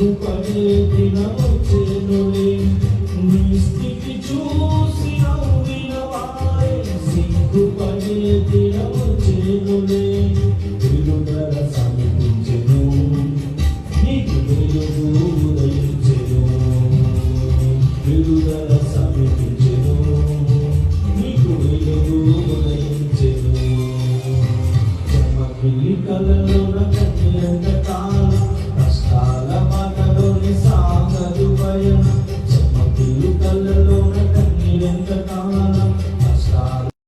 సిగ్గుపడే దినమొచ్చెనులే నీ స్థితి చూసి నవ్విన వారే సిగ్గుపడే దినమొచ్చెనులే విడుదల సమీపించెను నీకు వెలుగు ఉదయించెను విడుదల సమీపించెను నీకు వెలుగు ఉదయించెను చెమ్మకిల్లి కలలో కన్యంత చదువయన సమతిలు కళ్ళలోన కన్నీరెంత కాలం